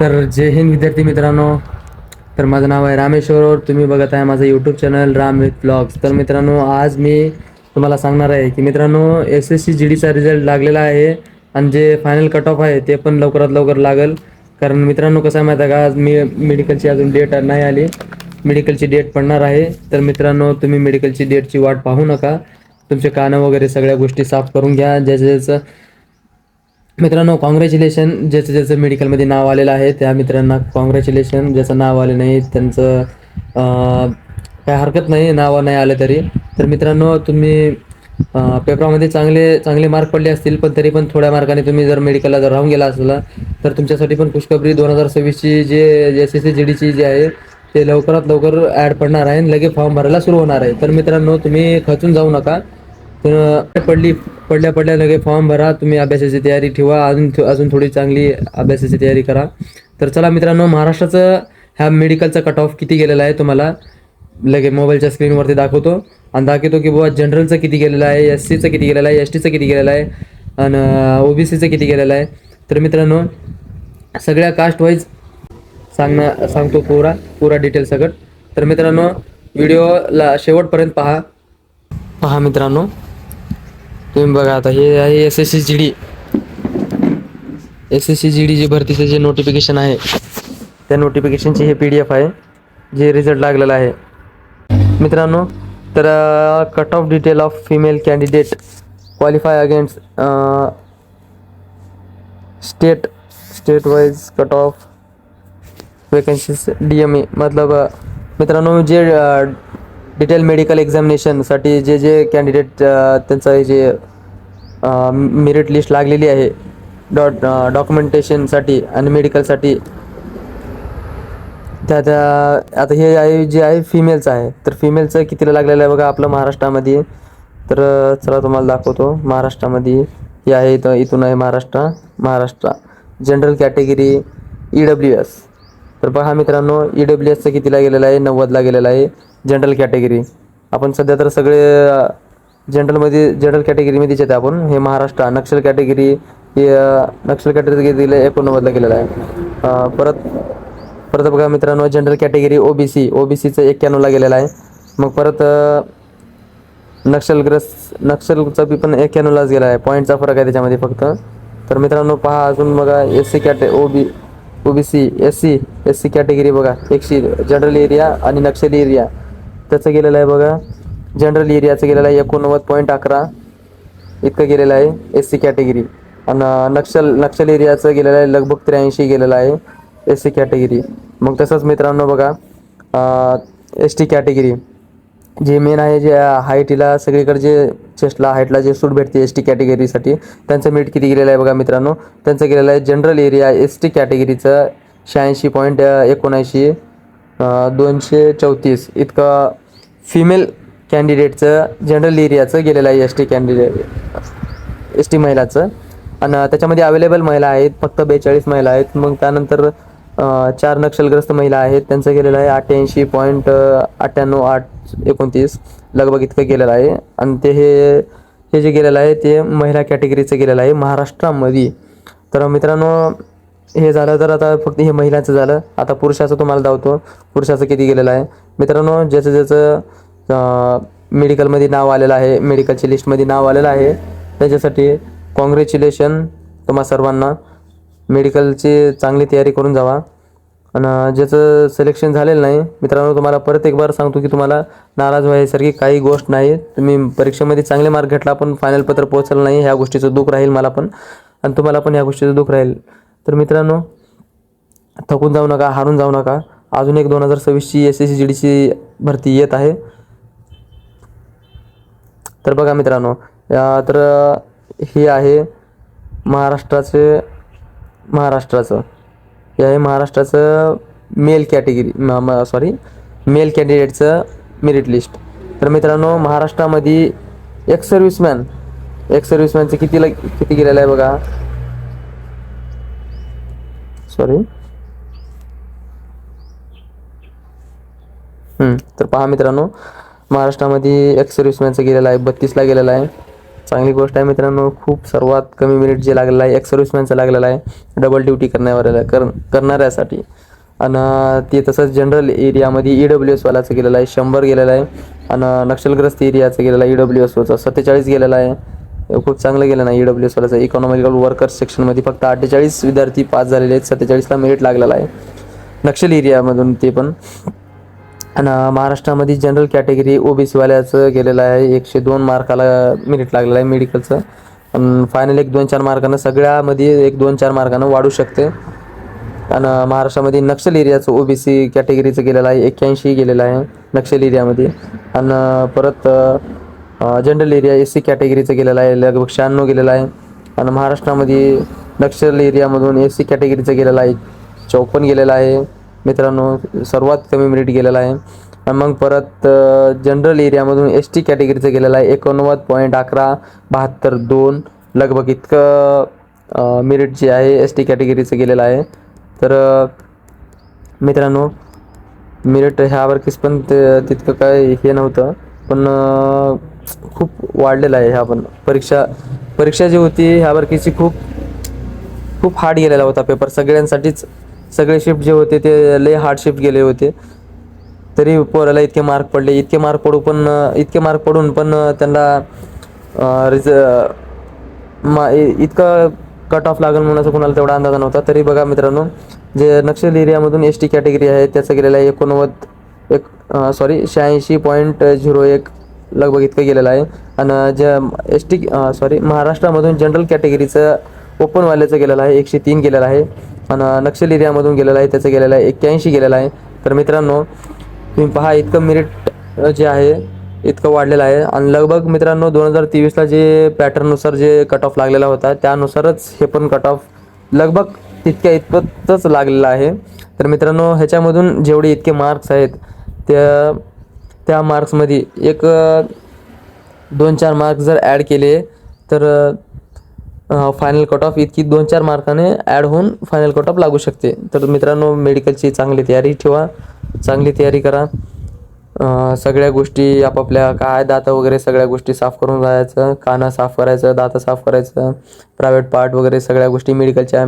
तर जय हिंद विद्यार्थी मित्रांनो. तर माझं नाव आहे रामेश्वर तुम्ही बघत आहे माझं YouTube channel Ram with blogs तर मित्रांनो आज मी तुम्हाला सांगणार आहे की मित्रांनो एस एस सी जी डीचा रिझल्ट लागलेला आहे आणि जे फायनल कट ऑफ आहे ते पण लवकरात लवकर लागेल. कारण मित्रांनो कसं आहे माहीत आहे का? आज मी मेडिकलची अजून डेट नाही आली. मेडिकलची डेट पडणार आहे. तर मित्रांनो तुम्ही मेडिकलची डेटची वाट पाहू नका. तुमचे कानं वगैरे सगळ्या गोष्टी साफ करून घ्या. ज्याचं ज्याचं मित्रांनो कॉंग्रॅच्युलेशन ज्याचं ज्याचं मेडिकलमध्ये नाव आलेलं आहे त्या मित्रांना कॉंग्रॅच्युलेशन ज्याचं नाव आले नाही त्यांचं काही काय हरकत नाही नाव नाही आलं तरी. तर मित्रांनो तुम्ही पेपरामध्ये चांगले चांगले मार्क पडले असतील पण तरी पण थोड्या मार्काने तुम्ही जर मेडिकलला जर राहून गेला असला तर तुमच्यासाठी पण खुशखबरी. दोन हजार सव्वीसची जे एस एस सी जी डीची जी आहे ते लवकरात लवकर ॲड पडणार आहे आणि लगेच फॉर्म भरायला सुरू होणार आहे. तर मित्रांनो तुम्ही खचून जाऊ नका. तर पडली पडल्या पडल्या लगे फॉर्म भरा तुम्ही अभ्यासाची तयारी ठेवा अजून अजून थोडी चांगली अभ्यासाची तयारी करा. तर चला मित्रांनो महाराष्ट्राचं ह्या मेडिकलचा कट ऑफ किती गेलेला आहे तुम्हाला? लगे मोबाईलच्या स्क्रीनवरती दाखवतो. आणि दाखवतो की बाबा जनरलचं किती गेलेलं आहे एस सीचं किती गेलेलं आहे एस टीचं किती गेलेलं आहे आणि ओ बी सीचं किती गेलेलं आहे. तर मित्रांनो सगळ्या कास्ट वाईज सांगणं सांगतो पुरा पुरा डिटेल सगळं. तर मित्रांनो व्हिडिओला शेवटपर्यंत पहा. पहा मित्रांनो. तुम्ही बघा आता हे आहे S S C G D S S C G D जी भरतीचं जे नोटिफिकेशन आहे त्या नोटिफिकेशनची हे पी डी एफ आहे जे रिझल्ट लागलेला आहे. मित्रांनो तर cut off detail of female candidate qualify against state state wise cut off vacancies D M A मतलब मित्रांनो जे डिटेल मेडिकल एक्झामिनेशनसाठी जे जे कॅन्डिडेट त्यांचं हे जे मेरिट लिस्ट लागलेली आहे डॉट डॉक्युमेंटेशनसाठी आणि मेडिकलसाठी त्या त्या आता हे आहे जे आहे फिमेलचं आहे तर फिमेलचं कितीला लागलेलं आहे बघा आपलं महाराष्ट्रामध्ये. तर चला तुम्हाला दाखवतो महाराष्ट्रामध्ये हे आहे इथं इथून आहे Maharashtra Maharashtra. General category E W S तर पहा मित्रांनो ई डब्ल्यू एसचं कितीला गेलेलं आहे नव्वदला गेलेलं आहे. जनरल कॅटेगरी आपण सध्या तर सगळे जनरलमध्ये जनरल कॅटेगरीमध्येच येते आपण. हे महाराष्ट्र नक्षल कॅटेगरी हे नक्षल कॅटेगरी दिलं एकोणनव्वदला गेलेलं आहे. परत परत बघा मित्रांनो general category O B C O B सीचं एक्क्याण्णवला गेलेलं आहे. मग परत नक्षलग्रस्त नक्षलचा बी पण एक्क्याण्णवलाच गेला आहे. पॉईंटचा फरक आहे त्याच्यामध्ये फक्त. तर मित्रांनो पहा अजून बघा S C कॅटे O B O B C S C S C category बघा. एकशे जनरल एरिया आणि नक्षली एरिया त्याचं गेलेलं आहे बघा. जनरल एरियाचं गेलेलं आहे एकोणनव्वद पॉईंट अकरा. इतकं गेलेलं आहे एस सी कॅटेगरी आणि नक्षल नक्षल एरियाचं गेलेलं आहे लगभग त्र्याऐंशी गेलेलं आहे एस सी कॅटेगरी मग तसंच मित्रांनो बघा एस टी कॅटेगरी जे मेन आहे जे हाईटीला सगळीकडे जे चेस्टला हाईटला जे सूट भेटते एस टी कॅटेगरीसाठी त्यांचं मीट किती गेलेलं आहे बघा मित्रांनो. त्यांचं गेलेलं आहे जनरल एरिया एस टी कॅटेगरीचं शहाऐंशी पॉईंट एकोणऐंशी. दोनशे चौतीस. इतकं फिमेल कॅन्डिडेटचं जनरल एरियाचं गेलेलं आहे S T candidate S T महिलाचं. आणि त्याच्यामध्ये अवेलेबल महिला आहेत फक्त बेचाळीस महिला आहेत. मग त्यानंतर चार नक्षलग्रस्त महिला आहेत. त्यांचं गेलेलं आहे अठ्ठ्याऐंशी पॉईंट अठ्ठ्याण्णव आठ एकोणतीस. लगभग इतकं गेलेलं आहे. आणि ते हे हे जे गेलेलं आहे ते महिला कॅटेगरीचं गेलेलं आहे महाराष्ट्रामध्ये. तर मित्रांनो हे झालं तर आता फक्त हे महिलांचं झालं. आता पुरुषाचं तुम्हाला दावतो पुरुषाचं किती गेलेलं आहे. मित्रांनो ज्याचं ज्याचं मेडिकलमध्ये नाव आलेलं आहे मेडिकलच्या लिस्टमध्ये नाव आलेलं आहे त्याच्यासाठी कॉंग्रॅच्युलेशन तुम्हा सर्वांना. मेडिकलची चांगली तयारी करून जावा. आणि ज्याचं सिलेक्शन झालेलं नाही मित्रांनो तुम्हाला परत एक बार सांगतो की तुम्हाला नाराज व्हायसारखी काही गोष्ट नाही. तुम्ही परीक्षेमध्ये चांगले मार्क घेतला पण फायनल पत्र पोहोचलं नाही. ह्या गोष्टीचं दुःख राहील मला पण. आणि तुम्हाला पण ह्या गोष्टीचं दुःख राहील. तर मित्रांनो थकून जाऊ नका हारून जाऊ नका. अजून एक दोन हजार सव्वीसची एस एस सी जी डीची भरती येत आहे. तर बघा मित्रांनो तर हे आहे महाराष्ट्राचे महाराष्ट्राचं. हे आहे महाराष्ट्राचं मेल कॅटेगरी सॉरी मेल कॅन्डिडेटचं मेरिट लिस्ट तर मित्रांनो महाराष्ट्रामध्ये एक सर्व्हिसमॅन एक्स सर्व्हिसमॅनचं कितीला किती गेलेलं आहे बघा? सॉरी. तर पहा मित्रांनो महाराष्ट्रामध्ये एक सर्व्हिसमॅनचं गेलेलं आहे बत्तीसला गेलेला आहे. चांगली गोष्ट आहे मित्रांनो खूप सर्वात कमी मिनिट जे लागलेलं आहे एक्स सर्व्हिसमॅनचं लागलेलं आहे डबल ड्युटी करण्यावर कर करणाऱ्यासाठी. आणि ते तसंच जनरल एरियामध्ये ई डब्ल्यू एसवाल्याचं गेलेलं आहे शंभर गेलेलं आहे. आणि नक्षलग्रस्त एरियाचं गेलेलं आहे ई डब्ल्यू एसचं सत्तेचाळीस गेलेलं आहे. खूप चांगलं गेलं ना ई डब्ल्यू एसवाल्याचं इकॉनॉमिकल वर्कर्स सेक्शनमध्ये फक्त अठ्ठेचाळीस विद्यार्थी पास झालेले आहेत. सत्तेचाळीसला मेरिट लागलेला आहे. नक्षल एरियामधून ते पण. आणि महाराष्ट्रामध्ये जनरल कॅटेगरी ओ बी सीवाल्याचं गेलेलं आहे. एकशे दोन मार्काला मेरिट लागलेलं आहे मेडिकलचं फायनल एक दोन चार मार्कानं सगळ्यामध्ये एक दोन चार मार्कानं वाढू शकते. आणि महाराष्ट्रामध्ये नक्षल एरियाचं ओ बी सी कॅटेगरीचं गेलेलं आहे. एक्क्याऐंशी गेलेलं आहे नक्षल एरियामध्ये. आणि परत जनरल एरिया एस सी कॅटेगरीचं गेलेलं आहे लगभग शहाण्णव गेलेलं आहे. आणि महाराष्ट्रामध्ये नक्षल एरियामधून एस सी कॅटेगरीचं गेलेलं आहे चौपन्न गेलेलं आहे. मित्रांनो सर्वात कमी मेरिट गेलेला आहे. आणि मग परत जनरल एरियामधून एस टी कॅटेगरीचं गेलेलं आहे एकोणनव्वद पॉईंट अकरा बहात्तर दोन. लगभग इतकं मेरिट जे आहे एस टी कॅटेगरीचं गेलेलं आहे. तर मित्रांनो मेरिट ह्यावरतीच पण तितकं काय हे नव्हतं. पण खूप वाढलेला आहे ह्या पण परीक्षा परीक्षा जी होती ह्या ह्यावरकीची खूप खूप हार्ड गेलेला होता पेपर सगळ्यांसाठीच सगळे शिफ्ट जे होते ते लय हार्ड शिफ्ट गेले होते. तरी पोराला इतके मार्क पडले. इतके मार्क पडू पण इतके मार्क पडून पण त्यांना रिज मा इ- इतकं कट ऑफ लागेल म्हणून असं कोणाला तेवढा अंदाज नव्हता. तरी बघा मित्रांनो जे नक्षल एरियामधून एस टी कॅटेगरी आहे त्याचं गेलेलं आहे एकोणनव्वद एक सॉरी शहाऐंशी पॉईंट झिरो एक लगभग इतकं गेलेलं आहे. आणि ज्या एस टी सॉरी महाराष्ट्रामधून जनरल कॅटेगरीचं ओपनवाल्याचं गेलेलं आहे एकशे तीन गेलेलं आहे. आणि नक्षल एरियामधून गेलेलं आहे त्याचं गेलेलं आहे एक्क्याऐंशी गेलेलं आहे. तर मित्रांनो तुम्ही पहा इतकं मेरिट जे आहे इतकं वाढलेलं आहे. आणि लगभग मित्रांनो दोन हजार तेवीसला जे पॅटर्ननुसार जे कट ऑफ लागलेला होता त्यानुसारच हे पण कट ऑफ लगभग तितक्या इतपतच लागलेलं आहे. तर मित्रांनो ह्याच्यामधून जेवढे इतके मार्क्स आहेत त्या त्या मार्क्समध्ये एक दोन चार मार्क्स जर ॲड केले तर फायनल कट ऑफ इतकी दोन चार मार्काने ॲड होऊन फायनल कट ऑफ लागू शकते. तर मित्रांनो मेडिकलची चांगली तयारी ठेवा चांगली तयारी करा. सगळ्या गोष्टी आपापल्या काय दात वगैरे सगळ्या गोष्टी साफ करून जायचं काना साफ करायचं दाता साफ करायचं प्रायव्हेट पार्ट वगैरे सगळ्या गोष्टी मेडिकलच्या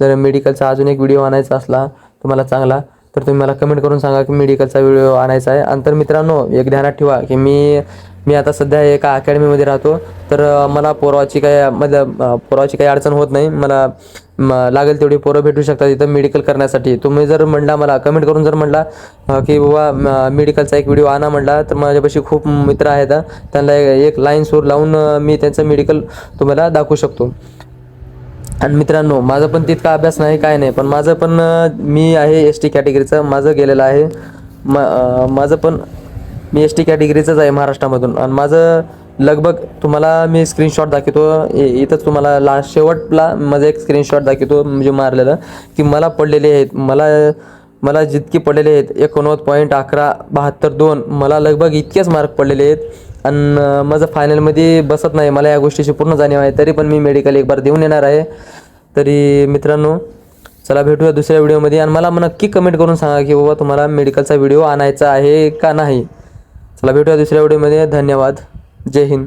जर मेडिकलचा अजून एक व्हिडिओ आणायचा असला तुम्हाला चांगला तर तुम्ही मला कमेंट करून सांगा की मेडिकलचा व्हिडिओ आणायचा आहे. आणि तर मित्रांनो एक ध्यानात ठेवा की मी मी आता सध्या एका अकॅडमीमध्ये राहतो. तर मला पोराची काय मतलब म्हणजे, अ, पोराची काही अडचण होत नाही. मला लागेल तेवढी पोरं भेटू शकतात इथं मेडिकल करण्यासाठी. तुम्ही जर म्हणला मला कमेंट करून जर म्हणला की बाबा मेडिकलचा एक व्हिडिओ आणा म्हणला तर माझ्यापाशी खूप मित्र आहेत. त्यांना एक लाईन सूर लावून मी त्यांचं मेडिकल तुम्हाला दाखवू शकतो. आणि मित्रांनो माझा पण तितका अभ्यास नाही काय नाही. पण माझं पण मी आहे एस टी कॅटेगरीचं माझं गेलेलं आहे. म माझं पण मी एस टी कॅटेगरीचंच आहे महाराष्ट्रामधून. आणि माझं लगभग तुम्हाला मी स्क्रीनशॉट दाखवतो. इथंच तुम्हाला लास्ट शेवटला माझं एक स्क्रीनशॉट दाखवतो म्हणजे मारलेलं की मला पडलेले आहेत. मला मला जितके पडलेले आहेत एकोणवद पॉईंट अकरा बहात्तर दोन मला लगभग इतकेच मार्क पडलेले आहेत. आणि माझं फायनलमध्ये बसत नाही. मला या गोष्टीची पूर्ण जाणीव आहे. तरी पण मी मेडिकल एक बार देऊन येणार आहे. तरी मित्रांनो चला भेटूया दुसऱ्या व्हिडिओमध्ये आणि मला नक्की कमेंट करून सांगा की बाबा तुम्हाला मेडिकलचा व्हिडिओ आणायचा आहे का नाही. चला भेटूया दुसऱ्या व्हिडिओमध्ये धन्यवाद. जय हिंद.